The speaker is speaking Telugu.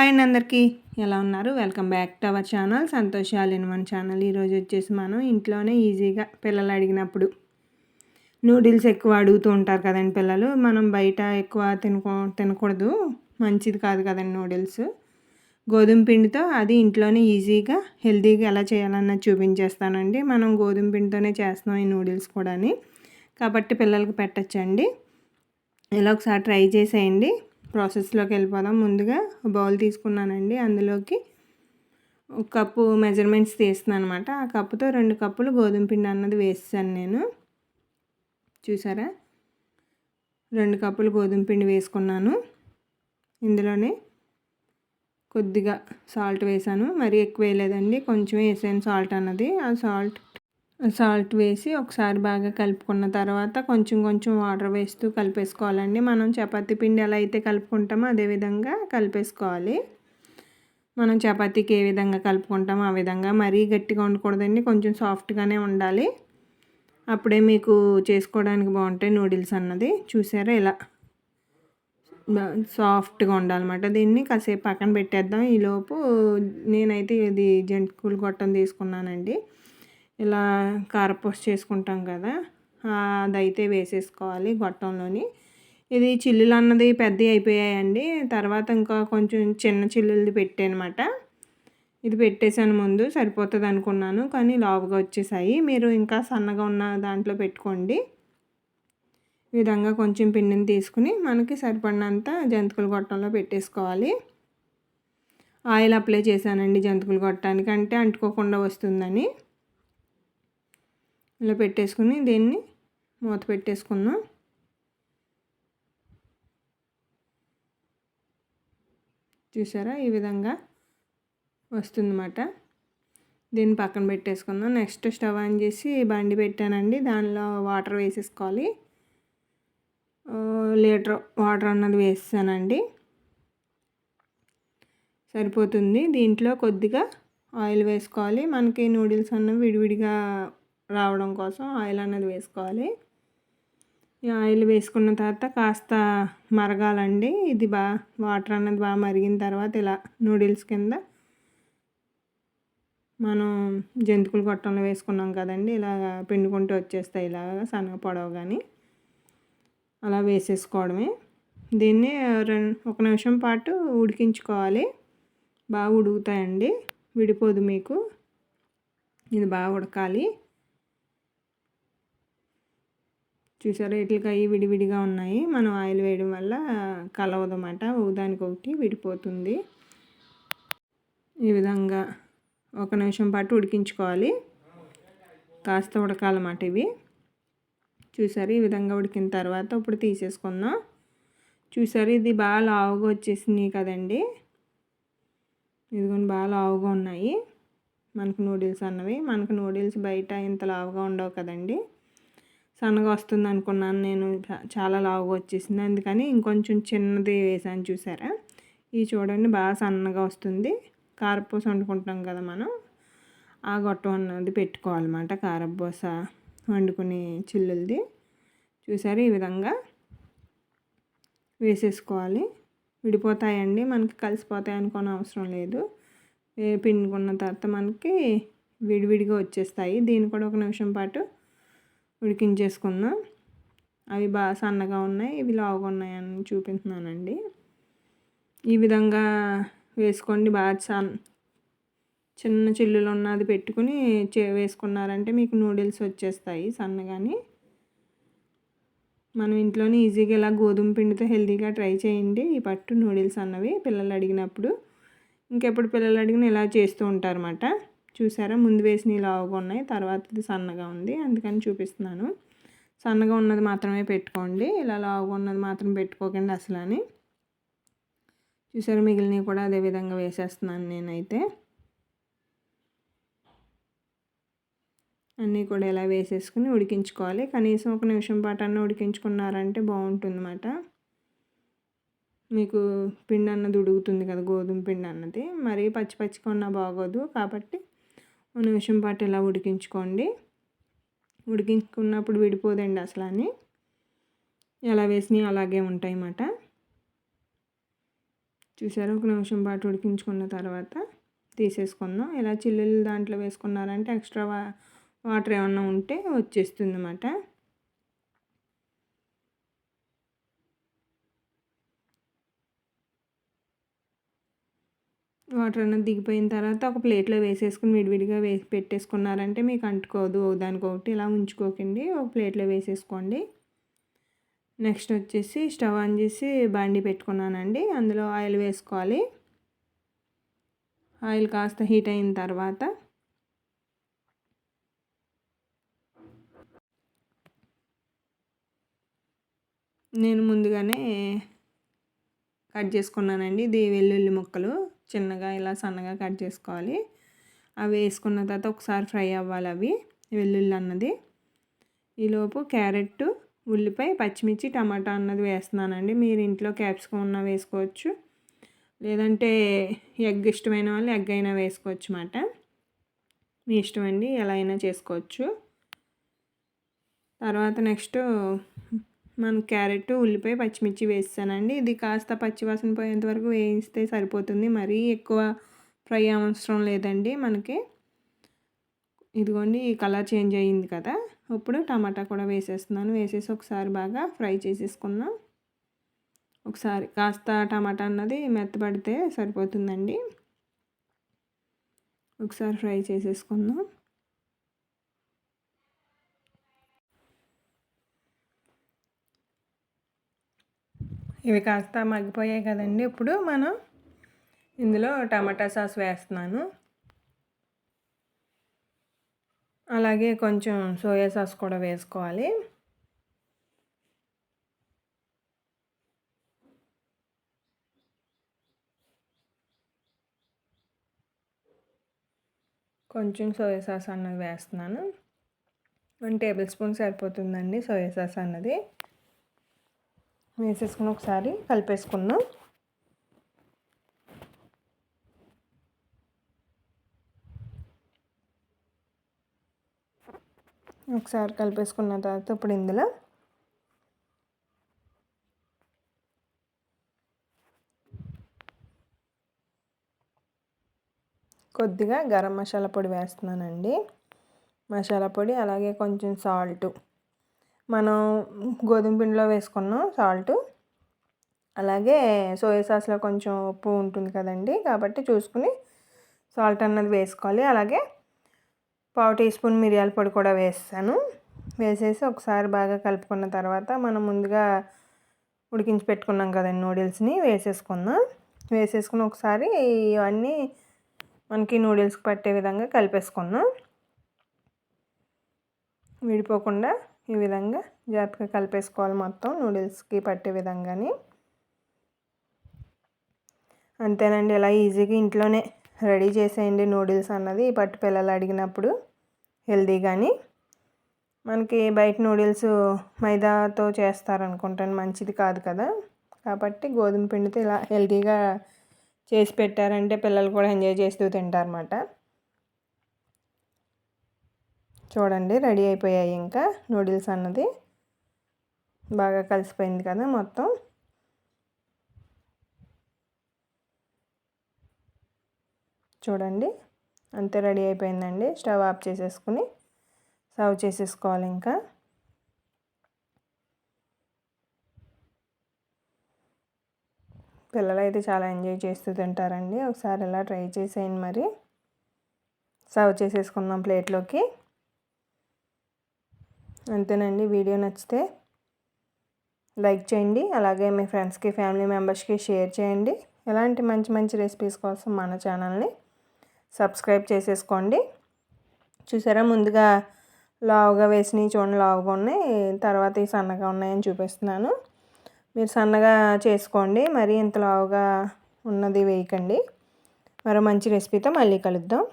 హాయ్ అండి అందరికీ. ఎలా ఉన్నారు? Welcome back to our channel. సంతోషాలు ఇన్ వన్ ఛానల్. ఈరోజు వచ్చేసి మనం ఇంట్లోనే ఈజీగా పిల్లలు అడిగినప్పుడు నూడిల్స్ ఎక్కువ అడుగుతూ ఉంటారు కదండి పిల్లలు. మనం బయట ఎక్కువ తినుకో తినకూడదు. మంచిది కాదు కదండి నూడిల్స్. గోధుమ పిండితో అది ఇంట్లోనే ఈజీగా హెల్తీగా ఎలా చేయాలన్నది చూపించేస్తానండి. మనం గోధుమ పిండితోనే చేస్తున్నాం ఈ నూడిల్స్ కూడా కాబట్టి పిల్లలకి పెట్టచ్చండి. ఇలా ఒకసారి ట్రై చేసేయండి. ప్రాసెస్లోకి వెళ్ళిపోదాం. ముందుగా బౌల్ తీసుకున్నానండి. అందులోకి ఒక కప్పు మెజర్మెంట్స్ తీస్తున్నాను అనమాట ఆ కప్పుతో రెండు కప్పులు గోధుమ పిండి అన్నది వేసాను నేను. చూసారా? రెండు కప్పులు గోధుమ పిండి వేసుకున్నాను. ఇందులోనే కొద్దిగా సాల్ట్ వేసాను. మరీ ఎక్కువ వేయలేదండి. కొంచెం వేసాను సాల్ట్ అన్నది. ఆ సాల్ట్ సాల్ట్ వేసి ఒకసారి బాగా కలుపుకున్న తర్వాత కొంచెం కొంచెం వాటర్ వేస్తూ కలిపేసుకోవాలండి. మనం చపాతీ పిండి ఎలా అయితే కలుపుకుంటామో అదే విధంగా కలిపేసుకోవాలి. మనం చపాతీకి ఏ విధంగా కలుపుకుంటామో ఆ విధంగా మరీ గట్టిగా ఉండకూడదండి. కొంచెం సాఫ్ట్గానే ఉండాలి. అప్పుడే మీకు చేసుకోవడానికి బాగుంటాయి నూడిల్స్ అన్నది. చూసారా ఇలా? సాఫ్ట్గా ఉండాలన్నమాట. దీన్ని కాసేపు పక్కన పెట్టేద్దాం. ఈలోపు నేనైతే ఇది జంటుకూలు గొట్టం తీసుకున్నానండి. ఇలా కారపూస చేసుకుంటాం కదా అదైతే వేసేసుకోవాలి గొట్టంలోని. ఇది చిల్లులు అన్నది పెద్దవి అయిపోయాయండి. తర్వాత ఇంకా కొంచెం చిన్న చిల్లులది పెట్టానమాట. ఇది పెట్టేశాను ముందు సరిపోతుంది అనుకున్నాను కానీ లావుగా వచ్చేసాయి. మీరు ఇంకా సన్నగా ఉన్న దాంట్లో పెట్టుకోండి. ఈ విధంగా కొంచెం పిండిని తీసుకుని మనకి సరిపడినంత జంతికలు గొట్టంలో పెట్టేసుకోవాలి. ఆయిల్ అప్లై చేశానండి జంతికలు కొట్టడానికి అంటే అంటుకోకుండా వస్తుందని. ఇలా పెట్టేసుకుని దీన్ని మూత పెట్టేసుకుందాం. చూసారా? ఈ విధంగా వస్తుందన్నమాట. దీన్ని పక్కన పెట్టేసుకుందాం. నెక్స్ట్ స్టవ్ ఆన్ చేసి బండి పెట్టానండి. దానిలో వాటర్ వేసేసుకోవాలి. లీటర్ వాటర్ అన్నది వేసానండి సరిపోతుంది. దీంట్లో కొద్దిగా ఆయిల్ వేసుకోవాలి. మనకి నూడిల్స్ అన్నవి విడివిడిగా రావడం కోసం ఆయిల్ అనేది వేసుకోవాలి. ఈ ఆయిల్ వేసుకున్న తర్వాత కాస్త మరగాలండి. ఇది బాగా వాటర్ అన్నది బాగా మరిగిన తర్వాత ఇలా నూడిల్స్ కింద మనం జంతికలు గొట్టంలో వేసుకున్నాం కదండి. ఇలా పిండుకుంటూ వచ్చేస్తాయి ఇలాగా సన్నగ పొడవు కానీ అలా వేసేసుకోవడమే. దీన్ని రెండు ఒక నిమిషం పాటు ఉడికించుకోవాలి. బాగా ఉడుకుతాయండి. విడిపోదు మీకు. ఇది బాగా ఉడకాలి. చూసారా? ఇట్లకాయ విడివిడిగా ఉన్నాయి. మనం ఆయిల్ వేయడం వల్ల కలవదన్నమాట. ఒకదానికొకటి విడిపోతుంది. ఈ విధంగా ఒక నిమిషం పాటు ఉడికించుకోవాలి. కాస్త ఉడకాలన్నమాట ఇవి. చూసారు? ఈ విధంగా ఉడికిన తర్వాత ఇప్పుడు తీసేసుకుందాం. చూసారు? ఇది బాగా లావుగా వచ్చేసింది కదండి. ఇదిగోండి బాగా లావుగా ఉన్నాయి. మనకు నూడిల్స్ అన్నవి. మనకు నూడిల్స్ బయట ఇంత లావుగా ఉండవు కదండి. సన్నగా వస్తుంది అనుకున్నాను. నేను చాలా లావుగా వచ్చేసింది. అందుకని ఇంకొంచెం చిన్నది వేసాను. చూసారా? ఇది చూడండి బాగా సన్నగా వస్తుంది. కారపూస వండుకుంటాం కదా మనం. ఆ గొట్టం అన్నది పెట్టుకోవాలన్నమాట కారపూస వండుకునే చిల్లులది. చూసారు? ఈ విధంగా వేసేసుకోవాలి. విడిపోతాయండి. మనకి కలిసిపోతాయి అనుకోని అవసరం లేదు. పిండుకున్న తర్వాత మనకి విడివిడిగా వచ్చేస్తాయి. దీన్ని కూడా ఒక నిమిషం పాటు ఉడికించేసుకుందాం అవి బాగా సన్నగా ఉన్నాయి ఇవి లావుగా ఉన్నాయని చూపిస్తున్నానండి. ఈ విధంగా వేసుకోండి. బాగా సన్ చిన్న చిల్లులు ఉన్నది పెట్టుకుని వేసుకున్నారంటే మీకు నూడిల్స్ వచ్చేస్తాయి సన్నగాని. మనం ఇంట్లోనే ఈజీగా ఇలా గోధుమ పిండితో హెల్తీగా ట్రై చేయండి. ఈ పట్టు నూడిల్స్ అన్నవి పిల్లలు అడిగినప్పుడు. ఇంకెప్పుడు పిల్లలు అడిగిన ఇలా చేస్తూ ఉంటారన్నమాట. చూసారా? ముందు వేసిన లావుగా ఉన్నాయి. తర్వాతది సన్నగా ఉంది. అందుకని చూపిస్తున్నాను. సన్నగా ఉన్నది మాత్రమే పెట్టుకోండి. ఇలా లావుగా ఉన్నది మాత్రం పెట్టుకోకండి అసలు అని చూసారు? మిగిలినవి కూడా అదే విధంగా వేసేస్తున్నాను నేనైతే. అన్నీ కూడా ఇలా వేసేసుకుని ఉడికించుకోవాలి. కనీసం ఒక నిమిషం పాటు అన్న ఉడికించుకున్నారంటే బాగుంటుందన్నమాట. మీకు పిండి అన్నది ఉడుగుతుంది కదా గోధుమ పిండి అన్నది మరీ పచ్చి పచ్చిగా ఉన్నా బాగోదు. కాబట్టి ఒక నిమిషం పాటు ఇలా ఉడికించుకోండి. ఉడికించుకున్నప్పుడు విడిపోదండి అసలు అని ఎలా వేసినాయి అలాగే ఉంటాయి అన్నమాట చూసారు? ఒక నిమిషం పాటు ఉడికించుకున్న తర్వాత తీసేసుకుందాం. ఇలా చిల్లులు దాంట్లో వేసుకున్నారంటే ఎక్స్ట్రా వాటర్ ఏమన్నా ఉంటే వచ్చేస్తుంది అన్నమాట వాటర్ అన్నది దిగిపోయిన తర్వాత ఒక ప్లేట్లో వేసేసుకుని విడివిడిగా వేసి పెట్టేసుకున్నారంటే మీకు అంటుకోదు. దానికొకటి ఇలా ఉంచుకోకండి. ఒక ప్లేట్లో వేసేసుకోండి. నెక్స్ట్ వచ్చేసి స్టవ్ ఆన్ చేసి బండి పెట్టుకున్నానండి. అందులో ఆయిల్ వేసుకోవాలి. ఆయిల్ కాస్త హీట్ అయిన తర్వాత నేను ముందుగానే కట్ చేసుకున్నానండి. ఇది వెల్లుల్లి ముక్కలు. చిన్నగా ఇలా సన్నగా కట్ చేసుకోవాలి. అవి వేసుకున్న తర్వాత ఒకసారి ఫ్రై అవ్వాలి అవి వెల్లుల్లి అన్నది. ఈలోపు క్యారెట్ ఉల్లిపాయ పచ్చిమిర్చి టమాటా అన్నది వేస్తున్నానండి. మీరు ఇంట్లో క్యాప్సికమ్ ఉన్న వేసుకోవచ్చు. లేదంటే ఎగ్ ఇష్టమైన వాళ్ళు ఎగ్ అయినా వేసుకోవచ్చు అన్నమాట. మీ ఇష్టం అండి ఎలా అయినా చేసుకోవచ్చు. తర్వాత నెక్స్ట్ మనం క్యారెట్ ఉల్లిపాయ పచ్చిమిర్చి వేస్తానండి. ఇది కాస్త పచ్చివాసన పోయేంత వరకు వేయిస్తే సరిపోతుంది. మరీ ఎక్కువ ఫ్రై అవసరం లేదండి మనకి. ఇదిగోండి ఈ కలర్ చేంజ్ అయ్యింది కదా. ఇప్పుడు టమాటా కూడా వేసేస్తున్నాను. వేసేసి ఒకసారి బాగా ఫ్రై చేసేసుకుందాం. ఒకసారి కాస్త టమాటా అన్నది మెత్తపడితే సరిపోతుందండి. ఒకసారి ఫ్రై చేసేసుకుందాం. ఇవి కాస్త మగ్గిపోయాయి కదండి. ఇప్పుడు మనం ఇందులో టమాటా సాస్ వేస్తున్నాను. అలాగే కొంచెం సోయా సాస్ కూడా వేసుకోవాలి. కొంచెం సోయా సాస్ అన్నది వేస్తున్నాను. వన్ టేబుల్ స్పూన్ సరిపోతుందండి సోయా సాస్ అన్నది. వేసేసుకుని ఒకసారి కలిపేసుకుందాం. ఒకసారి కలిపేసుకున్న తర్వాత ఇప్పుడు ఇందులో కొద్దిగా గరం మసాలా పొడి వేస్తున్నానండి. మసాలా పొడి అలాగే కొంచెం సాల్టు మనం గోధుమ పిండిలో వేసుకున్నాం సాల్ట్. అలాగే సోయా సాస్లో కొంచెం ఉప్పు ఉంటుంది కదండి కాబట్టి చూసుకుని సాల్ట్ అన్నది వేసుకోవాలి. అలాగే పావు టీ స్పూన్ మిరియాల పొడి కూడా వేస్తాను వేసేసి ఒకసారి బాగా కలుపుకున్న తర్వాత మనం ముందుగా ఉడికించి పెట్టుకున్నాం కదండి నూడిల్స్ని వేసేసుకుందాం. వేసేసుకుని ఒకసారి ఇవన్నీ మనకి నూడిల్స్కి పట్టే విధంగా కలిపేసుకుందాం. విడిపోకుండా ఈ విధంగా జాగ్రత్తగా కలిపేసుకోవాలి మొత్తం నూడిల్స్కి పట్టే విధంగాని. అంతేనండి ఇలా ఈజీగా ఇంట్లోనే రెడీ చేసేయండి నూడిల్స్ అన్నది. పట్టు పిల్లలు అడిగినప్పుడు హెల్దీ కానీ మనకి బయట నూడిల్స్ మైదాతో చేస్తారనుకుంటాను మంచిది కాదు కదా. కాబట్టి గోధుమ పిండితో ఇలా హెల్తీగా చేసి పెట్టారంటే పిల్లలు కూడా ఎంజాయ్ చేస్తూ తింటారన్నమాట. చూడండి రెడీ అయిపోయాయి ఇంకా నూడిల్స్ అన్నది. బాగా కలిసిపోయింది కదా మొత్తం. చూడండి అంతే రెడీ అయిపోయిందండి. స్టవ్ ఆఫ్ చేసేసుకుని సర్వ్ చేసేసుకోవాలి ఇంకా. పిల్లలు అయితే చాలా ఎంజాయ్ చేస్తూ తింటారండి. ఒకసారి ఇలా ట్రై చేసేయండి మరి. సర్వ్ చేసేసుకుందాం ప్లేట్లోకి. అంతేనండి. వీడియో నచ్చితే లైక్ చేయండి. అలాగే మీ ఫ్రెండ్స్కి ఫ్యామిలీ మెంబర్స్కి షేర్ చేయండి. ఎలాంటి మంచి మంచి రెసిపీస్ కోసం మన ఛానల్ని సబ్స్క్రైబ్ చేసేసుకోండి. చూసారా? ముందుగా లావుగా వేసినవి చూడండి. లావుగా ఉన్నాయి. తర్వాత ఈ సన్నగా ఉన్నాయని చూపిస్తున్నాను. మీరు సన్నగా చేసుకోండి. మరి ఇంత లావుగా ఉన్నది వేయకండి. మరో మంచి రెసిపీతో మళ్ళీ కలుద్దాం.